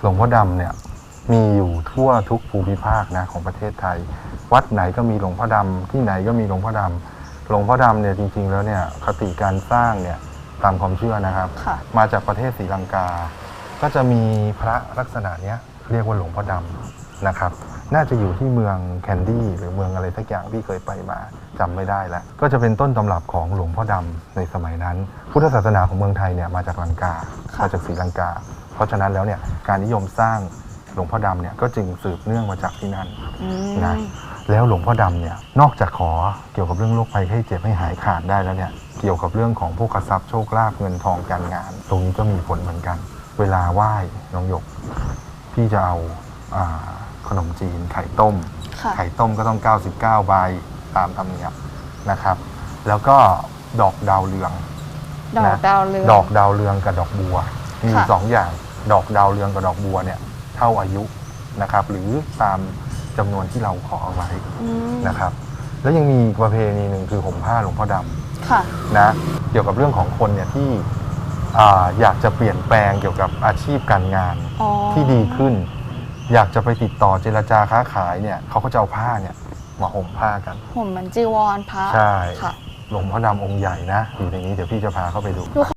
หลวงพ่อดำเนี่ยมีอยู่ทั่วทุกภูมิภาคนะของประเทศไทย วัดไหนก็มีหลวงพ่อดำที่ไหนก็มีหลวงพ่อดำหลวงพ่อดำเนี่ยจริง ๆ แล้วเนี่ยคติการสร้างเนี่ยตามความเชื่อนะครับค่ะมาจากประเทศศรีลังกา ก็จะมีพระลักษณะเนี้ยเรียกว่าหลวงพ่อดำนะครับ น่าจะอยู่ที่เมืองแคนดี้หรือเมืองอะไรสักอย่างที่เคยไปมาจำไม่ได้แล้วก็จะเป็นต้นตำรับของหลวงพ่อดำในสมัยนั้น พุทธศาสนาของเมืองไทยเนี่ยมาจากลังกาค่ะมาจากศรีลังกา เพราะฉะนั้นแล้วเนี่ย การนิยมสร้างหลวงพ่อดำเนี่ยก็จึงสืบเนื่องมาจากที่นั่นอืมนะแล้วหลวงพ่อดำเนี่ยนอกจากขอเกี่ยวกับเรื่องโรคภัยไข้เจ็บให้หายขาดได้แล้วเนี่ยเกี่ยวกับเรื่องของพวกทรัพย์โชคลาภเงินทองการงาน ตรงนี้ก็มีผลเหมือนกัน เวลาไหว้น้องหยก พี่จะเอาอาขนมจีนไข่ต้ม ค่ะ ไข่ต้มก็ต้อง 99 ใบตามธรรมเนียมนะครับ แล้วก็ดอกดาวเรือง ดอกนะ ดาวเรือง ดอกดาวเรืองกับดอกบัว มีอยู่ค่ะ สองอย่าง ดอกดาวเรืองกับดอกบัวเนี่ยเท่าอายุนะครับ หรือตามจำนวนที่เราขอเอาไว้อืมนะครับ แล้วยังมีอีกประเพณีหนึ่งคือห่มผ้าหลวงพ่อดค่ะำนะเกี่ยวกับเรื่องของคนเนี่ยที่อ่าอยากจะเปลี่ยนแปลงเกี่ยวกับอาชีพการงานอ๋อที่ดีขึ้น อยากจะไปติดต่อเจรจาค้าขายเนี่ยเขาก็จะเอาผ้าเนี่ยมาห่มผ้ากัน ผมเหมือนจีวรพระใช่ ค่ะ หลวงพ่อดำองค์ใหญ่นะ อยู่ในนี้เดี๋ยวพี่จะพาเข้าไปดูดู